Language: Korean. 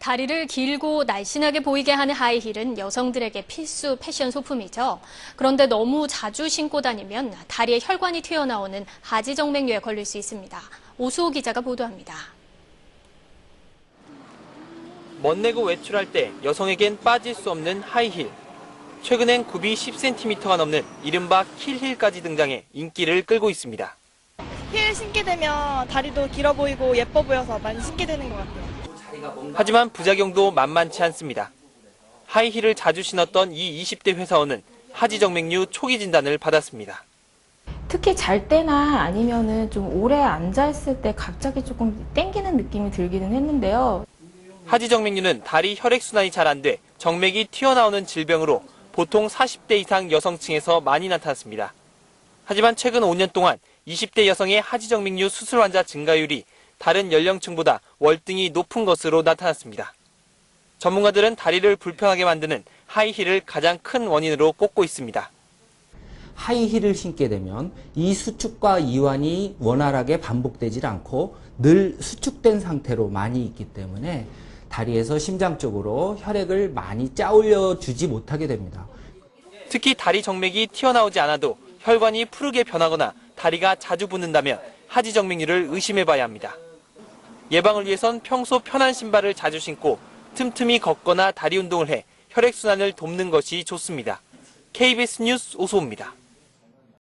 다리를 길고 날씬하게 보이게 하는 하이힐은 여성들에게 필수 패션 소품이죠. 그런데 너무 자주 신고 다니면 다리에 혈관이 튀어나오는 하지정맥류에 걸릴 수 있습니다. 오수호 기자가 보도합니다. 멋내고 외출할 때 여성에겐 빠질 수 없는 하이힐. 최근엔 굽이 10cm가 넘는 이른바 킬힐까지 등장해 인기를 끌고 있습니다. 힐 신게 되면 다리도 길어 보이고 예뻐 보여서 많이 신게 되는 것 같아요. 하지만 부작용도 만만치 않습니다. 하이힐을 자주 신었던 이 20대 회사원은 하지정맥류 초기 진단을 받았습니다. 특히 잘 때나 아니면은 좀 오래 앉아 있을 때 갑자기 조금 땡기는 느낌이 들기는 했는데요. 하지정맥류는 다리 혈액 순환이 잘 안 돼 정맥이 튀어나오는 질병으로 보통 40대 이상 여성층에서 많이 나타났습니다. 하지만 최근 5년 동안 20대 여성의 하지정맥류 수술 환자 증가율이 다른 연령층보다 월등히 높은 것으로 나타났습니다. 전문가들은 다리를 불편하게 만드는 하이힐을 가장 큰 원인으로 꼽고 있습니다. 하이힐을 신게 되면 이 수축과 이완이 원활하게 반복되질 않고 늘 수축된 상태로 많이 있기 때문에 다리에서 심장 쪽으로 혈액을 많이 짜올려 주지 못하게 됩니다. 특히 다리 정맥이 튀어나오지 않아도 혈관이 푸르게 변하거나 다리가 자주 붓는다면 하지 정맥류를 의심해 봐야 합니다. 예방을 위해선 평소 편한 신발을 자주 신고 틈틈이 걷거나 다리 운동을 해 혈액순환을 돕는 것이 좋습니다. KBS 뉴스 오소입니다.